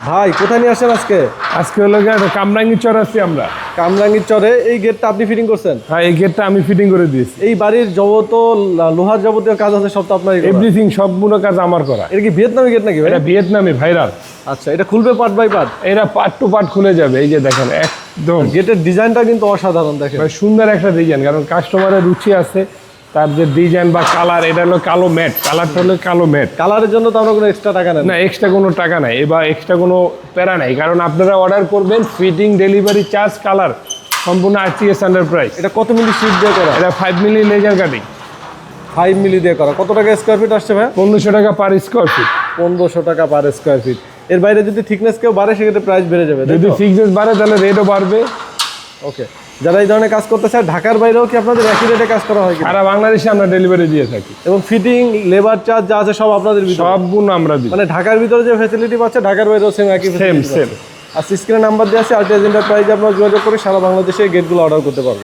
ভাই কোথায় নিয়ে আসেন আজকে? আজকে হলো গিয়ে কামরাঙ্গি চর আছি আমরা। কামরাঙ্গীর চরে এই গেটটা আপনি ফিটিং করছেন? হ্যাঁ এই গেটটা আমি ফিটিং করে দিয়েছি। এই বাড়ির যত লোহার যাবতীয় কাজ আছে সব তো আপনার এভরিথিং সবগুলো কাজ আমার করা। এটা কি ভিয়েতনামি গেট নাকি এটা ভিয়েতনামে ভাইরাল আচ্ছা এটা খুলবে পার্ট বাই পার্ট এটা পার্ট টু পার্ট খুলে যাবে এই যে দেখেন একদম। গেটের ডিজাইনটা কিন্তু অসাধারণ দেখেন। ভাই সুন্দর একটা ডিজাইন কারণ কাস্টমারের রুচি আছে তার যে ডিজাইন বা কালার এটা হলো কালো ম্যাট কালারটা হলো কালো ম্যাট কালারের জন্য তো আমরা কোনো এক্সট্রা টাকা নেই। না এক্সট্রা কোনো টাকা নাই। এবার এক্সট্রা কোনো প্যারা নাই। কারণ আপনারা অর্ডার করবেন ফিটিং ডেলিভারি চার্জ কালার সম্পূর্ণ আরটিএস আন্ডার প্রাইস এটা কত মিলি শিট দিয়ে করা? এটা five milli laser cutting five milli দিয়ে করা। কত টাকা স্কোয়ার ফিট আসছে ভাই? পনেরোশো টাকা পার স্কোয়ার ফিট পনেরোশো টাকা পার স্কোয়ার ফিট এর বাইরে যদি থিকনেস কেউ বাড়ে সেক্ষেত্রে প্রাইস বেড়ে যাবে যদি ফিক্সেস বাড়ে তাহলে রেটও বাড়বে। ওকে যারা এই ধরনের কাজ করতে চায় ঢাকার বাইরেও কি আপনাদের একই রেটে কাজ করা হয় কি সারা বাংলাদেশে আমরা ডেলিভারি দিয়ে থাকি। এবং ফিটিং লেবার চার্জ যা আছে সব আপনাদের সবগুলো আমরা দিই। মানে ঢাকার ভিতরে যে ফ্যাসিলিটি পাচ্ছে ঢাকার বাইরেও সেম একই সেম সেম আর স্ক্রিনে নাম্বার দিয়ে আছে এজেন্টের প্রাইজে আপনারা যোগাযোগ করে সারা বাংলাদেশে গেটগুলো অর্ডার করতে পারবেন।